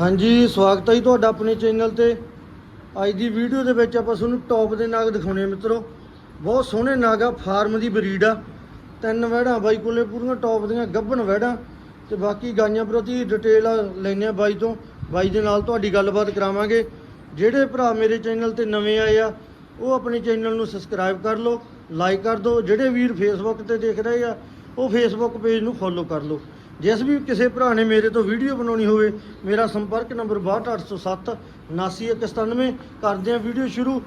ਹਾਂਜੀ, ਸਵਾਗਤ ਹੈ ਜੀ ਤੁਹਾਡਾ ਆਪਣੇ ਚੈਨਲ ਤੇ। ਅੱਜ ਦੀ ਵੀਡੀਓ ਦੇ ਵਿੱਚ ਆਪਾਂ ਤੁਹਾਨੂੰ ਟੌਪ ਦੇ ਨਾਗ ਦਿਖਾਉਣੇ ਆ ਮਿੱਤਰੋ। ਬਹੁਤ ਸੋਹਣੇ ਨਾਗ ਆ ਫਾਰਮ ਦੀ ਬਰੀਡ ਆ। ਤਿੰਨ ਵਹਿੜਾਂ ਬਾਈ ਕੋਲੇ, ਪੂਰੀਆਂ ਟੌਪ ਦੀਆਂ, ਗੱਭਣ ਵਹਿੜਾਂ। ਤੇ ਬਾਕੀ ਗਾਈਆਂ ਪ੍ਰਤੀ ਡਿਟੇਲ ਲੈਣੇ ਆ ਬਾਈ ਤੋਂ। ਬਾਈ ਦੇ ਨਾਲ ਤੁਹਾਡੀ ਗੱਲਬਾਤ ਕਰਾਵਾਂਗੇ। ਜਿਹੜੇ ਭਰਾ ਮੇਰੇ ਚੈਨਲ ਤੇ ਨਵੇਂ ਆਏ ਆ, ਉਹ ਆਪਣੇ ਚੈਨਲ ਨੂੰ ਸਬਸਕ੍ਰਾਈਬ ਕਰ ਲਓ ਲਾਈਕ ਕਰ ਦਿਓ। ਜਿਹੜੇ ਵੀਰ ਫੇਸਬੁੱਕ ਤੇ ਦੇਖ ਰਹੇ ਆ, ਉਹ ਫੇਸਬੁੱਕ ਪੇਜ ਨੂੰ ਫੋਲੋ ਕਰ ਲਓ। ਜਿਸ ਵੀ ਕਿਸੇ ਭਰਾ ਨੇ ਮੇਰੇ ਤੋਂ ਵੀਡੀਓ ਬਣਾਉਣੀ ਹੋਵੇ ਮੇਰਾ ਸੰਪਰਕ ਨੰਬਰ 62807 79197 ਕਰਦੇ ਆ ਵੀਡੀਓ ਸ਼ੁਰੂ।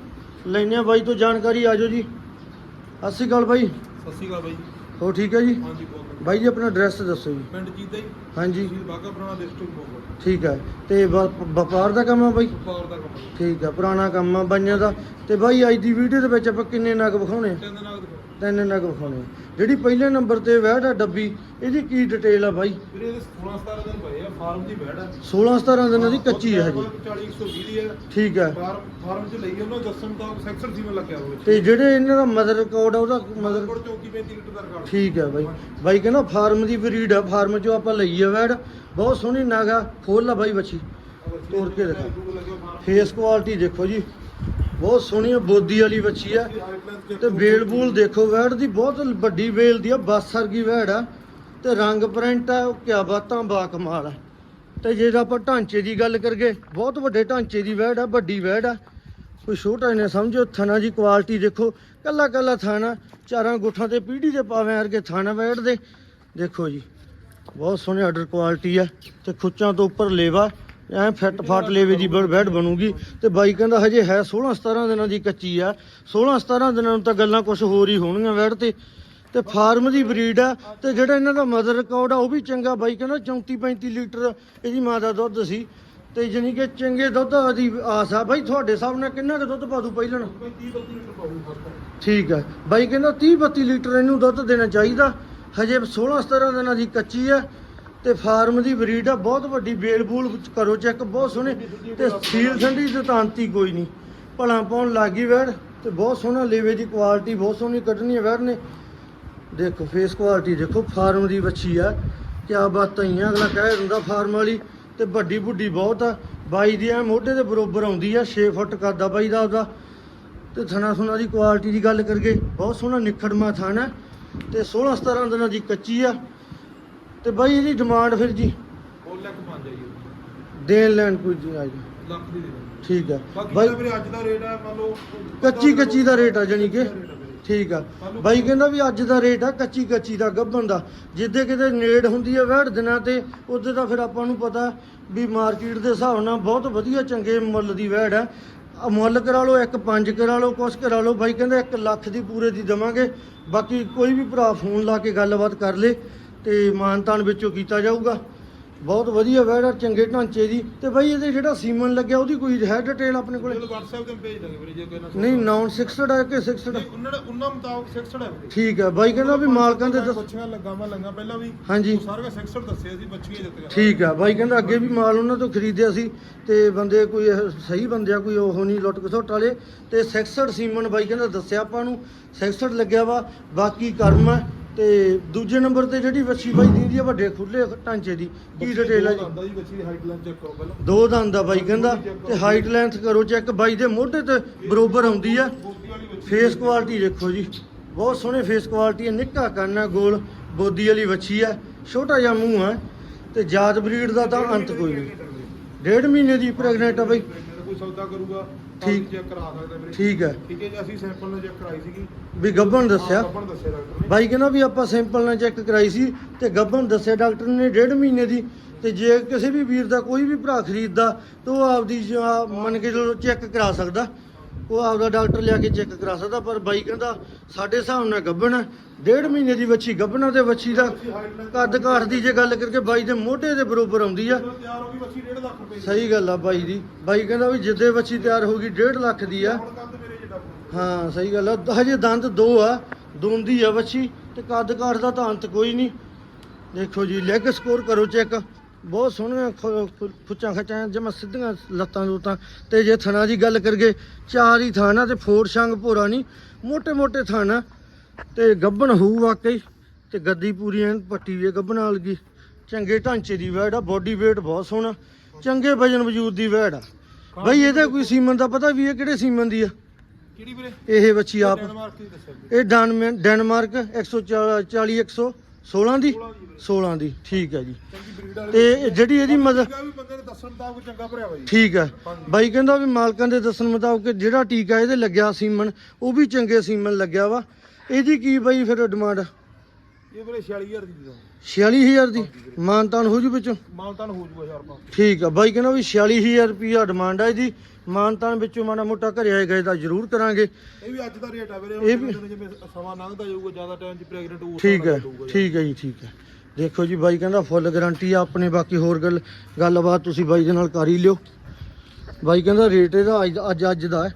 ਲੈਣੇ ਆ ਬਾਈ ਤੋਂ ਜਾਣਕਾਰੀ ਆਜੋ ਜੀ। ਸਤਿ ਸ਼੍ਰੀ ਅਕਾਲ ਬਾਈ। ਸਤਿ ਸ਼੍ਰੀ ਅਕਾਲ ਬਾਈ। ਹੋ ਠੀਕ ਹੈ ਜੀ? ਹਾਂਜੀ ਬਹੁਤ ਬਾਈ ਜੀ ਆਪਣਾ ਐਡਰੈਸ ਦੱਸੋ ਜੀ। ਪਿੰਡ ਜੀਦਾ ਹੀ ਹਾਂਜੀ। ਬਾਗਾ ਪੁਰਾਣਾ ਡਿਸਟ੍ਰਿਕਟ ਬਹੁਤ ਠੀਕ ਹੈ। ਤੇ ਵਪਾਰ ਦਾ ਕੰਮ ਆ ਬਾਈ? ਵਪਾਰ ਦਾ ਕੰਮ ਹੈ। ਠੀਕ ਆ ਪੁਰਾਣਾ ਕੰਮ ਆ ਬਾਈਆਂ ਦਾ। ਤੇ ਬਾਈ ਅੱਜ ਦੀ ਵੀਡੀਓ ਦੇ ਵਿੱਚ ਆਪਾਂ ਕਿੰਨੇ ਨਗ ਵਿਖਾਉਣੇ? ਤਿੰਨ ਦਾ ਤਿੰਨ ਨਗ ਵਿਖਾਉਣੇ। ਆ। ਜਿਹੜੀ ਪਹਿਲੇ ਨੰਬਰ ਤੇ ਵਹਿੜ ਆ ਡੱਬੀ ਇਹਦੀ ਕੀ ਡਿਟੇਲ ਆ ਬਾਈ? ਵੀਰੇ ਇਹਦੇ 16 17 ਦਿਨ ਪਏ ਆ ਫਾਰਮ ਦੀ ਬੈੜ ਹੈ 16 17 ਦਿਨਾਂ ਦੀ ਕੱਚੀ ਹੈ ਹਜੇ 40 120 ਦੀ ਹੈ ਠੀਕ ਹੈ ਫਾਰਮ ਫਾਰਮ ਚ ਲਈ ਉਹਨਾਂ ਦੱਸਣ ਤਾਂ ਸੈਕਸ਼ਨ ਸੀਮਨ ਲੱਗਿਆ ਹੋਵੇ ਤੇ ਜਿਹੜੇ ਇਹਨਾਂ ਦਾ ਮਦਰ ਰਿਕਾਰਡ ਆ ਉਹਦਾ ਮਦਰ ਕੋਲ 34 35 ਲੀਟਰ ਦਾ ਰਿਕਾਰਡ। ਠੀਕ ਹੈ ਬਾਈ। ਬਾਈ ਕਹਿੰਦਾ ਫਾਰਮ ਦੀ ਬਰੀਡ ਆ ਫਾਰਮ ਚੋਂ ਆਪਾਂ ਲਈ ਆ ਵੈੜ। ਬਹੁਤ ਸੋਹਣੀ ਨਾਗਾ ਖੋਲ ਲਾ ਬਾਈ ਬੱਚੀ ਤੋੜ ਕੇ ਦਿਖਾ। ਫੇਸ ਕੁਆਲਿਟੀ ਦੇਖੋ ਜੀ। ਬਹੁਤ ਸੋਹਣੀ ਆ, ਬੋਦੀ ਵਾਲੀ ਬੱਚੀ ਆ। ਤੇ ਵੇਲ ਬੂਲ ਦੇਖੋ ਵੈੜ ਦੀ ਬਹੁਤ ਵੱਡੀ ਵੇਲ ਦੀ ਆ, ਬੱਸ ਵਰਗੀ ਵੈੜ ਆ। ਤੇ ਰੰਗ ਪ੍ਰਿੰਟ ਆ, ਉਹ ਕਿਆ ਬਾਤਾਂ, ਬਾ ਕਮਾਲ ਆ। ਤੇ ਜੇ ਆਪਾਂ ਢਾਂਚੇ ਦੀ ਗੱਲ ਕਰਗੇ ਬਹੁਤ ਵੱਡੇ ਢਾਂਚੇ ਦੀ ਵੈੜ ਆ, ਵੱਡੀ ਵੈੜ ਆ। ਕੋਈ ਛੋਟਾ ਨੇ ਸਮਝੋ, ਥਣਾ ਦੀ ਕੁਆਲਿਟੀ ਦੇਖੋ। ਕੱਲਾ ਕੱਲਾ ਥਾਣਾ, ਚਾਰਾਂ ਗੁੱਠਾਂ ਤੇ ਪੀੜੀ ਦੇ ਪਾਵੇਂ ਵਰਗੇ ਥਾਣਾ ਵੈੜ ਦੇ। ਦੇਖੋ ਜੀ, ਬਹੁਤ ਸੋਹਣੀ ਆਰਡਰ ਕੁਆਲਿਟੀ ਆ। ਤੇ ਖੁੱਚਾਂ ਤੋਂ ਉੱਪਰ ਲੇਵਾ। ਐ ਫਿੱਟ ਫਾਟ ਲੇਵੇ ਦੀ ਬੈਡ ਬਣੂਗੀ। ਤੇ ਬਾਈ ਕਹਿੰਦਾ ਹਜੇ ਹੈ 16 17 ਦਿਨਾਂ ਦੀ ਕੱਚੀ ਆ। 16 17 ਦਿਨਾਂ ਨੂੰ ਤਾਂ ਗੱਲਾਂ ਕੁਝ ਹੋਰ ਹੀ ਹੋਣਗੀਆਂ ਬੈਡ ਤੇ। ਤੇ ਫਾਰਮ ਦੀ ਬਰੀਡ ਆ, ਤੇ ਜਿਹੜਾ ਇਹਨਾਂ ਦਾ ਮਦਰ ਰਿਕਾਰਡ ਆ, ਉਹ ਵੀ ਚੰਗਾ। ਬਾਈ ਕਹਿੰਦਾ 34 35 ਲੀਟਰ ਇਹਦੀ ਮਾਂ ਦਾ ਦੁੱਧ ਸੀ। ਤੇ ਜਾਣੀ ਕਿ ਚੰਗੇ ਦੁੱਧ ਦੀ ਆਸ ਆ। ਬਾਈ ਤੁਹਾਡੇ ਹਿਸਾਬ ਨਾਲ ਕਿੰਨਾ ਕੁ ਦੁੱਧ ਪਾ ਦੂ ਪਹਿਲਾਂ 30 32 ਲੀਟਰ ਪਾਉ ਠੀਕ ਹੈ ਬਾਈ ਕਹਿੰਦਾ 30 32 ਲੀਟਰ ਇਹਨੂੰ ਦੁੱਧ ਦੇਣਾ ਚਾਹੀਦਾ। ਹਜੇ 16 17 ਦਿਨਾਂ ਦੀ ਕੱਚੀ ਹੈ ਤੇ ਫਾਰਮ ਦੀ ਬਰੀਡ ਆ, ਬਹੁਤ ਵੱਡੀ ਬੇਲ ਬੂਲ ਕਰੋ ਚੈੱਕ, ਬਹੁਤ ਸੋਹਣੇ, ਤੇ ਸੀਲ ਠੰਡੀ ਤੇ ਤਾਂਤੀ ਕੋਈ ਨਹੀਂ। ਭਲਾ ਪਾਉਣ ਲੱਗੀ ਵੈੜ, ਤੇ ਬਹੁਤ ਸੋਹਣਾ ਲੇਵੇ ਦੀ ਕੁਆਲਿਟੀ, ਬਹੁਤ ਸੋਹਣੀ ਕੱਢਣੀ ਹੈ ਵੈੜ ਨੇ। ਦੇਖੋ ਫੇਸ ਕੁਆਲਿਟੀ ਦੇਖੋ, ਫਾਰਮ ਦੀ ਬੱਚੀ ਆ। ਕਿਆ ਬਾਤਾਂ ਹੀ ਆ ਅਗਲਾ ਕਹਿ ਦਿੰਦਾ ਫਾਰਮ ਵਾਲੀ, ਤੇ ਵੱਡੀ ਬੁੱਢੀ ਬਹੁਤ ਆ। ਬਾਈ ਦੀ ਐ ਮੋਢੇ ਦੇ ਬਰੋਬਰ ਆਉਂਦੀ ਆ 6 ਫੁੱਟ ਕੱਦ ਆ ਬਾਈ ਦਾ ਉਹਦਾ ਤੇ ਥਣਾ ਸੁਣਾ ਦੀ ਕੁਆਲਿਟੀ ਦੀ ਗੱਲ ਕਰਗੇ ਬਹੁਤ ਸੋਹਣਾ ਨਿਖੜਮਾ ਹੈ ਤੇ 16 17 ਦਿਨਾਂ ਦੀ ਕੱਚੀ ਆ। ਤੇ ਬਾਈ ਇਹਦੀ ਡਿਮਾਂਡ ਫਿਰ ਜੀ। ਉਹ ਲੱਖ ਪੰਜ ਆਈ ਦੇਣ ਲੈਣ ਕੋਈ ਜੀ ਆ ਜੀ। ਲੱਖ ਦੀ ਦੇ ਦਿਓ। ਠੀਕ ਆ। ਬਾਕੀ ਬਾਈ ਤਾਂ ਵੀਰੇ ਅੱਜ ਦਾ ਰੇਟ ਹੈ ਮੰਨ ਲਓ ਕੱਚੀ ਕੱਚੀ ਦਾ ਰੇਟ ਆ ਜਾਨੀ ਕਿ। ਠੀਕ ਆ। ਬਾਈ ਕਹਿੰਦਾ ਵੀ ਅੱਜ ਦਾ ਰੇਟ ਆ ਕੱਚੀ ਕੱਚੀ ਦਾ ਗੱਭਣ ਦਾ। ਜਿੱਦੇ ਕਿਤੇ ਨੇੜ ਹੁੰਦੀ ਆ ਵਹਿੜ ਦਿਨਾਂ ਤੇ ਉਹਦੇ ਦਾ ਫਿਰ ਆਪਾਂ ਨੂੰ ਪਤਾ ਵੀ ਮਾਰਕੀਟ ਦੇ ਹਿਸਾਬ ਨਾਲ ਬਹੁਤ ਵਧੀਆ ਚੰਗੇ ਮੁੱਲ ਦੀ ਵਹਿੜ ਆ। ਆ ਮੁੱਲ ਕਰਾ ਲਓ ਇੱਕ ਪੰਜ ਕਰਾ ਲਓ ਕੁਛ ਕਰਾ ਲਓ। ਬਾਈ ਕਹਿੰਦਾ 1 ਲੱਖ ਦੀ ਪੂਰੇ ਦੀ ਦਵਾਂਗੇ। ਬਾਕੀ ਕੋਈ ਵੀ ਭਰਾ ਫੋਨ ਲਾ ਕੇ ਗੱਲਬਾਤ ਕਰ ਲੇ। ਤੇ ਮਾਨਤਾਨ ਵਿੱਚੋਂ ਕੀਤਾ ਜਾਊਗਾ। ਬਹੁਤ ਵਧੀਆ ਵਹਿੜ ਆ ਚੰਗੇ ਢਾਂਚੇ ਦੀ। ਤੇ ਬਾਈ ਇਹਦੇ ਜਿਹੜਾ ਸੀਮਨ ਲੱਗਿਆ ਉਹਦੀ ਕੋਈ ਹੈ ਡਿਟੇਲ ਆਪਣੇ ਕੋਲੇ? ਕੋਲੇ WhatsApp ਤੇ ਭੇਜ ਦਾਂਗੇ ਵੀਰੇ ਜੇ ਕੋਈ ਨਾ ਨਹੀਂ ਨਾਨ 6 ਹੈ ਕਿ 6 ਨਹੀਂ, ਉਹਨਾਂ ਦਾ ਉਹਨਾਂ ਮੁਤਾਬਕ 600 ਹੈ ਵੀਰੇ। ਠੀਕ ਹੈ ਬਾਈ ਕਹਿੰਦਾ ਵੀ ਮਾਲਕਾਂ ਦੇ ਦੱਸ ਬੱਚੀਆਂ ਲੱਗਾ ਮੈਂ ਲੰਗਾ ਪਹਿਲਾਂ ਵੀ ਹਾਂਜੀ। ਉਹ ਸਾਰਾ 600 ਦੱਸਿਆ ਸੀ ਬੱਚੀਆਂ ਦਿੱਤੀਆਂ ਠੀਕ ਹੈ ਬਾਈ ਕਹਿੰਦਾ ਅੱਗੇ ਵੀ ਮਾਲ ਉਹਨਾਂ ਤੋਂ ਖਰੀਦਿਆ ਸੀ ਤੇ ਬੰਦੇ ਕੋਈ ਸਹੀ ਬੰਦੇ ਆ ਕੋਈ ਉਹ ਨਹੀਂ ਲੁੱਟ ਖਸੁੱਟ ਵਾਲੇ। ਤੇ 66 ਸੀਮਨ ਬਾਈ ਕਹਿੰਦਾ ਦੱਸਿਆ ਆਪਾਂ ਨੂੰ 66 ਲੱਗਿਆ ਵਾ ਬਾਕੀ ਕਰਮ ਹੈ ਤੇ ਦੂਜੇ ਨੰਬਰ ਤੇ ਜਿਹੜੀ ਵੱਛੀ ਬਾਈ ਦਿੰਦੀ ਆ ਵੱਡੇ ਖੁੱਲੇ ਢਾਂਚੇ ਦੀ ਕੀ ਡਿਟੇਲ ਹੈ ਜੀ? ਆਂਦਾ ਜੀ ਬੱਚੀ ਦੀ ਹਾਈਟ ਲਾਈਨ ਚੈੱਕ ਕਰੋ ਪਹਿਲਾਂ। ਦੋ ਦੰਦ ਆ ਬਾਈ ਕਹਿੰਦਾ ਤੇ ਹਾਈਟ ਲੈਂਥ ਕਰੋ ਚੈੱਕ ਬਾਈ ਦੇ ਮੋਢੇ ਤੇ ਬਰੋਬਰ ਆਉਂਦੀ ਆ। ਫੇਸ ਕੁਆਲਿਟੀ ਦੇਖੋ ਜੀ। ਬਹੁਤ ਸੋਹਣੇ ਫੇਸ ਕੁਆਲਿਟੀ ਹੈ ਨਿੱਕਾ ਕੰਨ ਹੈ ਗੋਲ ਬੋਦੀ ਵਾਲੀ ਵੱਛੀ ਹੈ ਛੋਟਾ ਜਿਹਾ ਮੂੰਹ ਹੈ ਤੇ ਜਾਤ ਬਰੀਡ ਦਾ ਤਾਂ ਅੰਤ ਕੋਈ ਨਹੀਂ। ਡੇਢ ਮਹੀਨੇ ਦੀ ਪ੍ਰੈਗਨੈਂਟ ਆ ਬਈ। ਕੋਈ ਸੌਦਾ ਕਰੂਗਾ। ਠੀਕ। ਚੈੱਕ ਕਰਾ ਸਕਦਾ ਵੀਰੇ। ਠੀਕ ਹੈ। ਠੀਕ ਹੈ ਜੀ ਅਸੀਂ ਸੈਂਪਲ ਨੂੰ ਚੈੱਕ ਕਰਾਈ ਸੀਗੀ। ਵੀ ਗੱਭਣ ਦੱਸਿਆ? ਨੂੰ ਦੱਸਿਆ ਡਾਕਟਰ ਨੇ। ਬਾਈ ਕਹਿੰਦਾ ਵੀ ਆਪਾਂ ਸੈਂਪਲ ਨਾਲ ਚੈੱਕ ਕਰਾਈ ਸੀ ਤੇ ਗੱਭਣ ਦੱਸਿਆ ਡਾਕਟਰ ਨੇ ਡੇਢ ਮਹੀਨੇ ਦੀ। ਤੇ ਜੇ ਕਿਸੇ ਵੀ ਵੀਰ ਦਾ ਕੋਈ ਵੀ ਭਰਾ ਖਰੀਦਦਾ ਤਾਂ ਉਹ ਆਪਦੀ ਜਾਂ ਮੰਨ ਕੇ ਚਲੋ ਚੈੱਕ ਕਰਾ ਸਕਦਾ। ਉਹ ਆਪਦਾ ਡਾਕਟਰ ਲਿਆ ਕੇ ਚੈੱਕ ਕਰਾ ਸਕਦਾ, ਪਰ ਬਾਈ ਕਹਿੰਦਾ ਸਾਡੇ ਹਿਸਾਬ ਨਾਲ ਗੱਭਣ ਡੇਢ ਮਹੀਨੇ ਦੀ ਵੱਛੀ ਗੱਭਣਾ ਤੇ ਵੱਛੀ ਦਾ ਕੱਦ ਕਾਠ ਦੀ ਜੇ ਗੱਲ ਕਰਕੇ ਬਾਈ ਦੇ ਮੋਢੇ ਦੇ ਬਰੋਬਰ ਆਉਂਦੀ ਆ। ਤਿਆਰ ਹੋ ਗਈ ਬੱਚੀ 1.5 ਲੱਖ ਰੁਪਏ ਸਹੀ ਗੱਲ ਆ ਬਾਈ ਦੀ। ਬਾਈ ਕਹਿੰਦਾ ਵੀ ਜਿੱਦੇ ਵੱਛੀ ਤਿਆਰ ਹੋ ਗਈ 1.5 ਲੱਖ ਦੀ ਆ। ਹਾਂ, ਸਹੀ ਗੱਲ ਆ। ਹਜੇ ਦੰਦ ਦੋ ਆ ਦੋਂਦੀ ਆ ਵੱਛੀ ਤੇ ਕੱਦ ਕਾਠ ਦਾ ਤਾਂ ਅੰਤ ਕੋਈ ਨਹੀਂ। ਦੇਖੋ ਜੀ ਲੈਗ ਸਕੋਰ ਕਰੋ ਚੈੱਕ। ਬਹੁਤ ਸੋਹਣੀਆਂ ਖੁੱਚਾਂ ਖਚਾਂ ਜਿਵੇਂ ਸਿੱਧੀਆਂ ਲੱਤਾਂ ਲੂਤਾਂ ਤੇ ਜੇ ਥਣਾ ਦੀ ਗੱਲ ਕਰਗੇ ਚਾਰ ਹੀ ਥਾਣਾ ਤੇ ਫੋਰ ਸ਼ੰਗ ਭੋਰਾ ਨਹੀਂ ਮੋਟੇ ਮੋਟੇ ਥਾਣਾ ਤੇ ਗੱਬਣ ਹੋਊ ਵਾਕਈ ਤੇ ਗੱਦੀ ਪੂਰੀ ਐਨ ਪੱਟੀ ਵੀ ਗੱਬਣ ਵਾਲੀ ਚੰਗੇ ਢਾਂਚੇ ਦੀ ਵੈੜ ਆ ਬੋਡੀ weight ਬਹੁਤ ਸੋਹਣਾ ਚੰਗੇ ਵਜਨ ਵਜੂਦ ਦੀ ਵੈੜ ਆ। ਬਈ ਇਹਦਾ ਕੋਈ ਸੀਮਨ ਦਾ ਪਤਾ ਵੀ ਇਹ ਕਿਹੜੇ ਸੀਮਨ ਦੀ ਆ? ਕਿਹੜੀ ਵੀਰੇ? ਇਹ ਬੱਚੀ ਆਪ ਇਹ ਡੈਨਮਾਰਕ ਡੈਨਮਾਰਕ 140 100 116 ਦੀ? 16 ਦੀ ਠੀਕ ਹੈ ਜੀ। ਤੇ ਜਿਹੜੀ ਇਹਦੀ ਮਦਰ ਟੀਕਾ ਵੀ ਬੰਦੇ ਨੇ ਦੱਸਣ ਦਾ ਕੋਈ ਚੰਗਾ ਭਰਿਆ ਵਾ ਜੀ ਠੀਕ ਹੈ। ਬਾਈ ਕਹਿੰਦਾ ਵੀ ਮਾਲਕਾਂ ਦੇ ਦੱਸਣ ਮੁਤਾਬਕ ਜਿਹੜਾ ਟੀਕਾ ਇਹਦੇ ਲੱਗਿਆ ਸੀਮਨ ਉਹ ਵੀ ਚੰਗੇ ਸੀਮਨ ਲੱਗਿਆ ਵਾ। ਇਹਦੀ ਕੀ ਬਾਈ ਫਿਰ ਡਿਮਾਂਡ? ਇਹ ਵੀਰੇ 46000 ਦੀ ਦੇ? 46000 ਦੀ ਮਾਨਤਾਨ ਹੋ ਜੂ ਵਿੱਚੋਂ? ਮਾਨਤਾਨ ਹੋ ਜੂਗਾ ਯਾਰ ਠੀਕ ਆ ਬਾਈ ਕਹਿੰਦਾ ਵੀ 46000 ਰੁਪਿਆ ਡਿਮਾਂਡ ਆ ਇਹਦੀ। ਮਾਨਤਾਨ ਵਿੱਚੋਂ ਮਾੜਾ ਮੋਟਾ ਘਰੇ ਆਏ ਗਏ ਤਾਂ ਜ਼ਰੂਰ ਕਰਾਂਗੇ। ਇਹ ਵੀ ਅੱਜ ਦਾ ਰੇਟ ਆ ਵੀਰੇ ਇਹ ਵੀ- ਜਿਵੇਂ ਸਮਾਂ ਲੰਘਦਾ ਜਾਊਗਾ ਜ਼ਿਆਦਾ ਟਾਈਮ ਚ ਪ੍ਰੈਗਨੈਂਟ ਹੋਊਗਾ ਠੀਕ ਹੈ ਠੀਕ ਹੈ ਜੀ ਠੀਕ ਹੈ। ਦੇਖੋ ਜੀ ਬਾਈ ਕਹਿੰਦਾ ਫੁੱਲ ਗਾਰੰਟੀ ਆ ਆਪਣੇ ਬਾਕੀ ਹੋਰ ਗੱਲ ਗੱਲਬਾਤ ਤੁਸੀਂ ਬਾਈ ਦੇ ਨਾਲ ਕਰ ਹੀ ਲਿਓ। ਬਾਈ ਕਹਿੰਦਾ ਰੇਟ ਇਹਦਾ ਅੱਜ ਅੱਜ ਅੱਜ ਦਾ ਹੈ।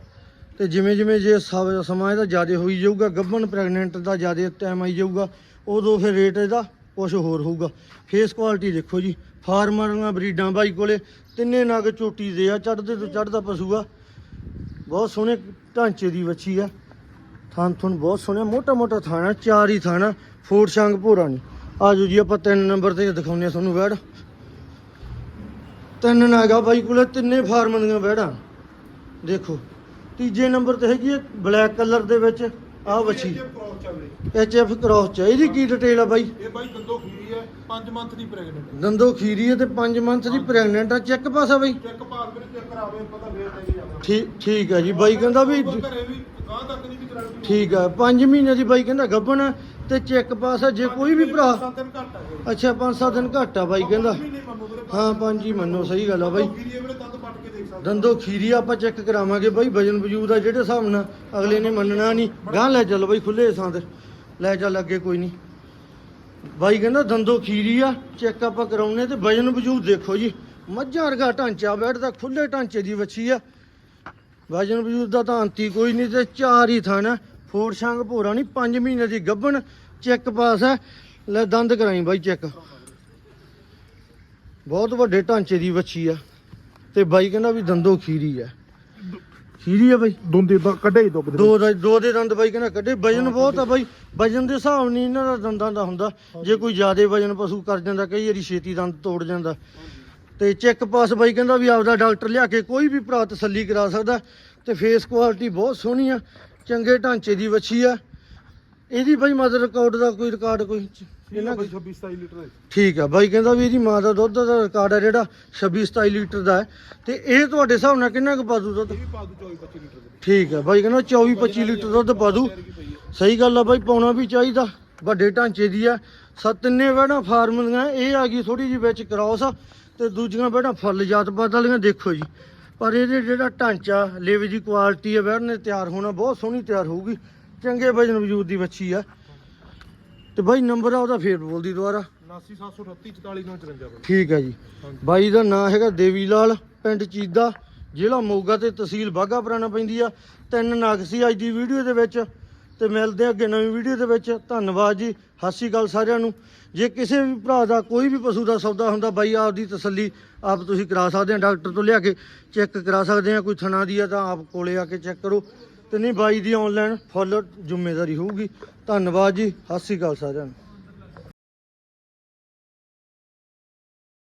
ਤੇ ਜਿਵੇਂ ਜਿਵੇਂ ਜੇ ਸਮ- ਸਮਾਂ ਇਹਦਾ ਜ਼ਿਆਦਾ ਹੋਈ ਜਾਊਗਾ ਗੱਭਣ ਪ੍ਰੈਗਨੈਂਟ ਦਾ ਜ਼ਿਆਦਾ ਟਾਈਮ ਆਈ ਜਾਊਗਾ ਉਦੋਂ ਫਿਰ ਰੇਟ ਇਹਦਾ ਕੁਝ ਹੋਰ ਹੋਊਗਾ। ਫੇਸ ਕੁਆਲਿਟੀ ਦੇਖੋ ਜੀ ਫਾਰਮਰਾਂ ਬਰੀਡਾਂ ਬਾਈ ਕੋਲੇ, ਤਿੰਨੇ ਨਗ ਚੋਟੀ ਦੇ ਆ ਚੜਦੇ ਤੋਂ ਚੜਦਾ ਪਸ਼ੂ ਆ। ਬਹੁਤ ਸੋਹਣੇ ਢਾਂਚੇ ਦੀ ਵੱਛੀ ਆ। ਥਾਂ ਥਣ ਬਹੁਤ ਸੋਹਣਾ ਮੋਟਾ ਮੋਟਾ ਥਾਣਾ, ਚਾਰ ਹੀ ਥਾਣਾ ਫੋਰ ਸ਼ੰਗ ਭੋਰਾ ਨਹੀਂ ਆਜੋ ਜੀ, ਆਪਾਂ ਤਿੰਨ ਨੰਬਰ ਤੇ ਦਿਖਾਉਂਦੇ ਆ ਤੁਹਾਨੂੰ ਬੈੜ ਤਿੰਨ ਨਾਗਾ ਬਾਈ ਕੋਲੇ, ਤਿੰਨੇ ਫਾਰਮ ਦੀਆਂ ਬੈੜਾਂ ਦੇਖੋ, ਤੀਜੇ ਨੰਬਰ ਤੇ ਹੈਗੀ ਹੈ ਬਲੈਕ ਕਲਰ ਦੇ ਵਿੱਚ ਆਹ ਵੱਛੀ। ਕ੍ਰੋਸ ਚੱਲ ਰਹੀ ਐਚ ਐਫ ਕ੍ਰੋਸ ਚ ਇਹਦੀ ਕੀ ਡਿਟੇਲ ਆ ਬਾਈ? ਇਹ ਬਾਈ ਦੰਦੋ ਖੀਰੀ ਹੈ 5 ਮੰਥ ਦੀ ਪ੍ਰੈਗਨੈਂਟ ਦੰਦੋ ਖੀਰੀ ਹੈ ਤੇ 5 ਮੰਥ ਦੀ ਪ੍ਰੈਗਨੈਂਟ ਆ। ਚੈੱਕ ਪਾਸ ਆ ਬਾਈ? ਚੈੱਕ ਪਾਸ ਵੀਰੇ ਚੈੱਕ ਕਰਾਵੇ ਪਤਾ ਫੇਰ ਲੈ ਕੇ ਜਾਣਾ ਠੀਕ ਠੀਕ ਹੈ ਜੀ ਬਾਈ ਕਹਿੰਦਾ ਵੀ ਠੀਕ ਆ 5 ਮਹੀਨੇ ਦੀ ਬਾਈ ਕਹਿੰਦਾ ਗੱਭਣ ਆ ਤੇ ਚੈੱਕ ਪਾਸ ਆ। ਜੇ ਕੋਈ ਵੀ ਭਰਾ ਆ ਅੱਛਾ 5-7 ਦਿਨ ਘੱਟ ਆ ਬਾਈ ਕਹਿੰਦਾ। ਹਾਂ ਪੰਜ ਹੀ ਮੰਨੋ। ਸਹੀ ਗੱਲ ਆ ਬਾਈ। ਦੰਦੋ ਖੀਰੀ ਆਪਾਂ ਚੈੱਕ ਕਰਾਵਾਂਗੇ ਬਾਈ, ਵਜਨ ਵਜੂਦ ਆ ਜਿਹੜੇ ਹਿਸਾਬ ਨਾਲ। ਅਗਲੇ ਨੇ ਮੰਨਣਾ ਨਹੀਂ। ਗਾਂ ਲੈ ਚੱਲ ਬਾਈ ਖੁੱਲੇ ਥਾਂ ਤੇ। ਲੈ ਚੱਲ ਅੱਗੇ ਕੋਈ ਨਹੀਂ। ਬਾਈ ਕਹਿੰਦਾ ਦੰਦੋ ਖੀਰੀ ਆ ਚੈੱਕ ਆਪਾਂ ਕਰਾਉਨੇ ਤੇ ਵਜਨ ਵਜੂਦ ਦੇਖੋ ਜੀ। ਮੱਝਾਂ ਵਰਗਾ ਢਾਂਚਾ ਬੈਠਦਾ ਖੁੱਲੇ ਢਾਂਚੇ ਦੀ ਵੱਛੀ ਆ। ਵਜਨ ਵਜੂਦ ਦਾ ਤਾਂ ਅੰਤੀ ਕੋਈ ਨਹੀਂ ਤੇ ਚਾਰ ਹੀ ਥਾਣਾ ਫੋਰ ਸ਼ੰਗ ਭੋਰਾ ਨਹੀਂ 5 ਮਹੀਨੇ ਦੀ ਗੱਭਣ ਚੈੱਕ ਪਾਸ ਹੈ ਲੈ ਦੰਦ ਕਰਾਈ ਬਾਈ ਚੈੱਕ ਬਹੁਤ ਵੱਡੇ ਢਾਂਚੇ ਦੀ ਵੱਛੀ ਆ। ਤੇ ਬਾਈ ਕਹਿੰਦਾ ਵੀ ਦੰਦੋ ਖੀਰੀ ਆ। ਖੀਰੀ ਆ ਬਾਈ? ਦੁੰਦੇ ਦਾ ਕੱਢੇ ਹੀ ਦੁੱਬ ਦੋ ਦਾ ਦੋ ਦੇ ਦੰਦ ਬਾਈ ਕਹਿੰਦਾ ਕੱਢੇ। ਵਜਨ ਬਹੁਤ ਆ ਬਾਈ। ਵਜਨ ਦੇ ਹਿਸਾਬ ਨਹੀਂ ਇਹਨਾਂ ਦਾ ਦੰਦਾਂ ਦਾ ਹੁੰਦਾ। ਜੇ ਕੋਈ ਜ਼ਿਆਦਾ ਵਜਨ ਪਸ਼ੂ ਕਰ ਜਾਂਦਾ ਕਈ ਵਾਰੀ ਛੇਤੀ ਦੰਦ ਤੋੜ ਜਾਂਦਾ। ਤੇ ਚੈੱਕ ਪਾਸ ਬਾਈ ਕਹਿੰਦਾ ਵੀ ਆਪਦਾ ਡਾਕਟਰ ਲਿਆ ਕੇ ਕੋਈ ਵੀ ਭਰਾ ਤਸੱਲੀ ਕਰਾ ਸਕਦਾ। ਤੇ ਫੇਸ ਕੁਆਲਿਟੀ ਬਹੁਤ ਸੋਹਣੀ ਆ। ਚੰਗੇ ਢਾਂਚੇ ਦੀ ਵੱਛੀ ਆ। ਇਹਦੀ ਬਾਈ ਮਦਰ ਰਿਕਾਰਡ ਦਾ ਕੋਈ ਰਿਕਾਰਡ ਕੋਈ ਇਹਨਾਂ ਕੋਈ 26 27 ਲੀਟਰ ਦੇ ਠੀਕ ਆ ਬਾਈ ਕਹਿੰਦਾ ਵੀ ਇਹਦੀ ਮਾਂ ਦਾ ਦੁੱਧ ਦਾ ਰਿਕਾਰਡ ਆ ਜਿਹੜਾ 26 27 ਲੀਟਰ ਦਾ ਹੈ। ਤੇ ਇਹ ਤੁਹਾਡੇ ਹਿਸਾਬ ਨਾਲ ਕਿੰਨਾ ਕੁ ਪਾਦੂ ਦੁੱਧ? ਇਹ ਵੀ ਪਾ ਦੂ 24 25 ਲੀਟਰ ਦੇ। ਠੀਕ ਆ ਬਾਈ ਕਹਿੰਦਾ 24 25 ਲੀਟਰ ਦੁੱਧ ਪਾਦੂ। ਹੈ ਸਹੀ ਗੱਲ ਆ ਬਾਈ ਪਾਉਣਾ ਵੀ ਚਾਹੀਦਾ। ਵੱਡੇ ਢਾਂਚੇ ਦੀ ਆ। ਸੱਤ ਤਿੰਨੇ ਵੜਾ ਫਾਰਮ ਦੀਆਂ ਇਹ ਆ ਗਈ ਥੋੜੀ ਜਿਹੀ ਵਿੱਚ ਕ੍ਰਾਸ ਆ। ਤੇ ਦੂਜੀਆਂ ਵੜਾ ਫੁੱਲ ਜਾਤ ਵਾਲੀਆਂ ਦੇਖੋ ਜੀ। ਪਰ ਇਹਦੇ ਜਿਹੜਾ ਢਾਂਚਾ ਲੇਵੇ ਦੀ ਕੁਆਲਿਟੀ ਆ ਵੜ ਨੇ ਤਿਆਰ ਹੋਣਾ ਬਹੁਤ ਸੋਹਣੀ ਤਿਆਰ ਹੋਊਗੀ। ਚੰਗੇ ਵਜਨ ਵਜੂਦ ਦੀ ਬੱਚੀ ਆ। ਤੇ ਬਾਈ ਨੰਬਰ ਆ ਉਹਦਾ ਫੇਰ ਬੋਲਦੀ ਦੁਬਾਰਾ। 79738 44954 ਠੀਕ ਹੈ ਜੀ। ਬਾਈ ਦਾ ਨਾਮ ਹੈਗਾ ਦੇਵੀ ਲਾਲ ਪਿੰਡ ਚੀਦਾ ਜ਼ਿਲ੍ਹਾ ਮੋਗਾ ਤੇ ਤਹਿਸੀਲ ਬਾਘਾ ਪੁਰਾਣਾ ਪੈਂਦੀ ਆ। ਤਿੰਨ ਨਗ ਸੀ ਅੱਜ ਦੀ ਵੀਡੀਓ ਦੇ ਵਿੱਚ। ਤੇ ਮਿਲਦੇ ਅੱਗੇ ਨਵੀਂ ਵੀਡੀਓ ਦੇ ਵਿੱਚ। ਧੰਨਵਾਦ ਜੀ। ਸ਼੍ਰੀ ਅਕਾਲ ਸਾਰਿਆਂ ਨੂੰ। ਜੇ ਕਿਸੇ ਵੀ ਭਰਾ ਦਾ ਕੋਈ ਵੀ ਪਸ਼ੂ ਦਾ ਸੌਦਾ ਹੁੰਦਾ ਬਾਈ ਆਪ ਦੀ ਤਸੱਲੀ ਆਪ ਤੁਸੀਂ ਕਰਾ ਸਕਦੇ ਆ। ਡਾਕਟਰ ਤੋਂ ਲਿਆ ਕੇ ਚੈੱਕ ਕਰਾ ਸਕਦੇ ਆ। ਕੋਈ ਥਣਾ ਦੀ ਆ ਤਾਂ ਆਪ ਕੋਲੇ ਆ ਕੇ ਚੈੱਕ ਕਰੋ। ਤੇ ਨਹੀਂ ਬਾਈ ਦੀ ਆਨਲਾਈਨ ਫੁੱਲ ਜ਼ਿੰਮੇਵਾਰੀ ਹੋਊਗੀ। ਧੰਨਵਾਦ ਜੀ, ਸਤਿ ਸ਼੍ਰੀ ਅਕਾਲ ਸਾਰਿਆਂ ਨੂੰ।